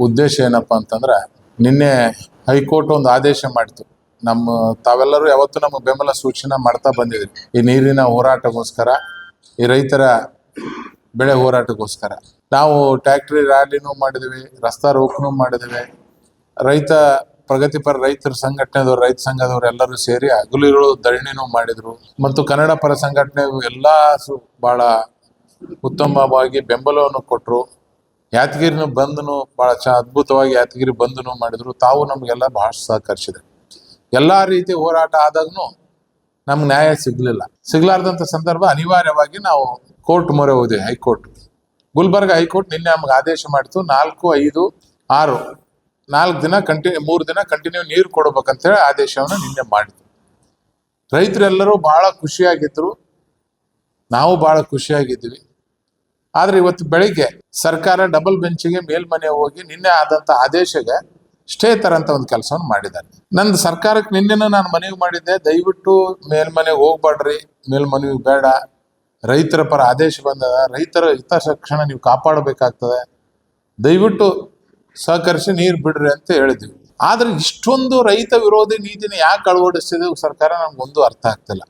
ಉದ್ದೇಶ ಏನಪ್ಪ ಅಂತಂದ್ರೆ ನಿನ್ನೆ ಹೈಕೋರ್ಟ್ ಒಂದು ಆದೇಶ ಮಾಡಿತು. ನಮ್ಮ ತಾವೆಲ್ಲರೂ ಯಾವತ್ತೂ ನಮ್ಮ ಬೆಂಬಲ ಸೂಚನೆ ಮಾಡ್ತಾ ಬಂದಿದ್ರಿ. ಈ ನೀರಿನ ಹೋರಾಟಗೋಸ್ಕರ ಈ ರೈತರ ಬೆಳೆ ಹೋರಾಟಕ್ಕೋಸ್ಕರ. ನಾವು ಟ್ಯಾಕ್ಟ್ರಿ ರ್ಯಾಲಿನೂ ಮಾಡಿದ್ವಿ, ರಸ್ತಾ ರೋಕ್ನು ಮಾಡಿದ್ವಿ. ರೈತ, ಪ್ರಗತಿಪರ ರೈತರ, ಸಂಘಟನೆದವ್ರು, ರೈತ ಸಂಘದವ್ರು ಎಲ್ಲರೂ ಸೇರಿ ಹಗಲಿಗಳು ಧರಣಿನೂ ಮಾಡಿದ್ರು. ಮತ್ತು ಕನ್ನಡ ಪರ ಸಂಘಟನೆ ಎಲ್ಲ ಬಹಳ ಉತ್ತಮವಾಗಿ ಬೆಂಬಲವನ್ನು ಕೊಟ್ಟರು ಯಾದಗಿರಿನೂ ಬಂದನು ಭಾಳ ಚ ಅದ್ಭುತವಾಗಿ ಯಾದಗಿರಿ ಬಂದನು ಮಾಡಿದ್ರು. ತಾವು ನಮಗೆಲ್ಲ ಬಹಳ ಸಹಕರಿಸಿದೆ. ಎಲ್ಲ ರೀತಿ ಹೋರಾಟ ಆದಾಗೂ ನಮ್ಗೆ ನ್ಯಾಯ ಸಿಗ್ಲಿಲ್ಲ. ಸಿಗ್ಲಾರ್ದಂಥ ಸಂದರ್ಭ ಅನಿವಾರ್ಯವಾಗಿ ನಾವು ಕೋರ್ಟ್ ಮೊರೆ ಹೋದೆ ಹೈಕೋರ್ಟ್. ಗುಲ್ಬರ್ಗ ಹೈಕೋರ್ಟ್ ನಿನ್ನೆ ನಮ್ಗೆ ಆದೇಶ ಮಾಡಿತು ನಾಲ್ಕು, ಐದು, ಆರು, ನಾಲ್ಕು ದಿನ ಕಂಟಿನ್ಯೂ ಮೂರು ದಿನ ಕಂಟಿನ್ಯೂ ನೀರು ಕೊಡ್ಬೇಕಂತೇಳಿ ಆದೇಶವನ್ನು ನಿನ್ನೆ ಮಾಡಿತು ರೈತರೆಲ್ಲರೂ ಬಹಳ ಖುಷಿಯಾಗಿದ್ರು. ನಾವು ಬಹಳ ಖುಷಿಯಾಗಿದ್ವಿ. ಆದ್ರೆ ಇವತ್ತು ಬೆಳಿಗ್ಗೆ ಸರ್ಕಾರ ಡಬಲ್ ಬೆಂಚಿಗೆ ಮೇಲ್ಮನೆ ಹೋಗಿ ನಿನ್ನೆ ಆದಂತ ಆದೇಶಗೆ ಸ್ಟೇ ತರಂತ ಒಂದು ಕೆಲಸವನ್ನು ಮಾಡಿದ್ದಾರೆ. ನಂದು ಸರ್ಕಾರಕ್ಕೆ ನಿನ್ನೆನೂ ನಾನು ಮನವಿ ಮಾಡಿದ್ದೆ, ದಯವಿಟ್ಟು ಮೇಲ್ಮನೆ ಹೋಗ್ಬೇಡ್ರಿ ಮೇಲ್ಮನವಿ ಬೇಡ. ರೈತರ ಪರ ಆದೇಶ ಬಂದದ, ರೈತರ ಹಿತರಕ್ಷಣೆ ನೀವು ಕಾಪಾಡಬೇಕಾಗ್ತದೆ. ದಯವಿಟ್ಟು ಸಹಕರಿಸಿ ನೀರು ಬಿಡ್ರಿ ಅಂತ ಹೇಳಿದ್ವಿ. ಆದ್ರೆ ಇಷ್ಟೊಂದು ರೈತ ವಿರೋಧಿ ನೀತಿನ ಯಾಕೆ ಅಳವಡಿಸಿದ ಸರ್ಕಾರ ನಮ್ಗೊಂದು ಅರ್ಥ ಆಗ್ತಿಲ್ಲ.